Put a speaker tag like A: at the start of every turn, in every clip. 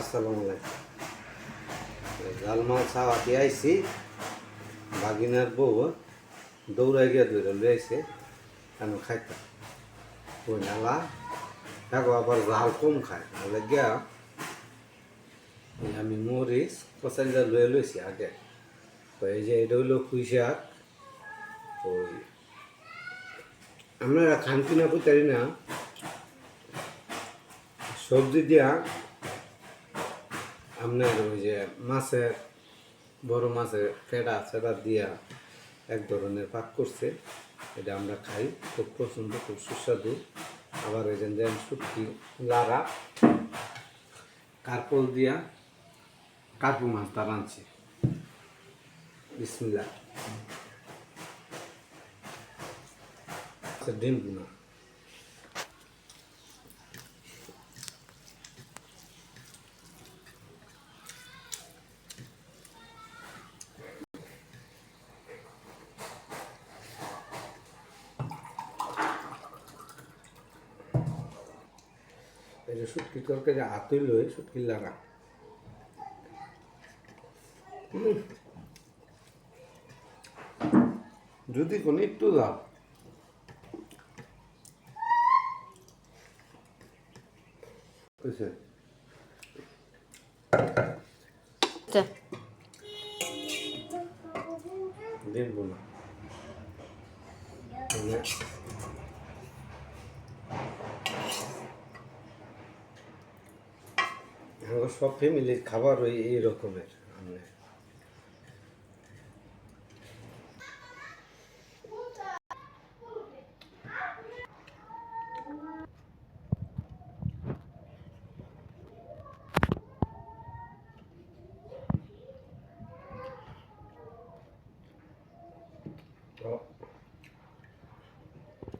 A: আসসালামু জাল মাছ খাওয়াতে আইছি। বাগিনার বউ দৌড়াই গিয়া দৌড়া লই আইছে। আমি খাইতাম। ওই নালা দেখো আবার জাল কম খায়। নাহলে গিয়া আমি মরিচ কচারিটা লয়ে লইছি আগে। এই যে এটা হইল পুঁই ওই আমরা খান কিনা পুতারি না। সবজি দিয়া আপনার ওই যে মাছের, বড় মাছের ফেটা সেটা দিয়া এক ধরনের পাক করছে। এটা আমরা খাই, খুব পছন্দ খুব সুস্বাদু। আবার ওই যে শুটকি লাড়া কার্পল দিয়া কার্পু মাছ তার আনছে বিসমিল্লা আচ্ছা ডিম বুনা এই যে শুটকি তরকারি হাতই লই শুটকি লাগা যদি কোনো একটু দাও। বুঝছে
B: আচ্ছা
A: আমার সব ফ্যামিলির খাবার ওই এই রকমের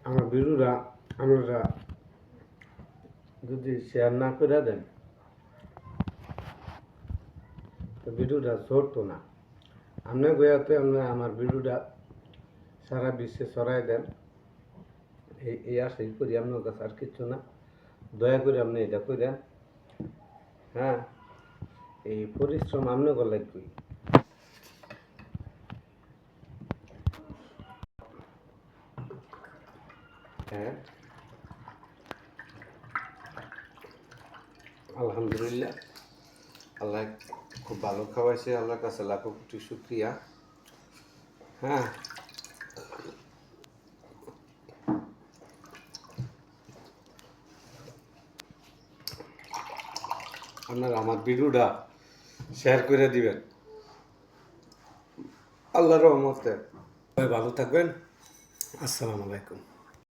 A: আমার বিরুরা আমরা যদি শেয়ার না করে দেন তো ভিডিওটা ধরতো না। আপনি গোয়াতে আমরা আমার ভিডিওটা সারা বিশ্বে ছড়াই দেন। এই এই আশাই করি আপনার কাছে আর কিচ্ছু না। দয়া করে আপনি এটা করে দেন হ্যাঁ এই পরিশ্রম আপনাকে লাগবে হ্যাঁ। আলহামদুলিল্লাহ। আল্লাহ খুব ভালো খাওয়াইছে, আল্লাহর কাছে লাখো কোটি শুক্রিয়া। হ্যাঁ। আপনারা আমার ভিডিওটা শেয়ার করে দিবেন। আল্লাহর রহমতে। ভালো থাকবেন। আসসালামু আলাইকুম।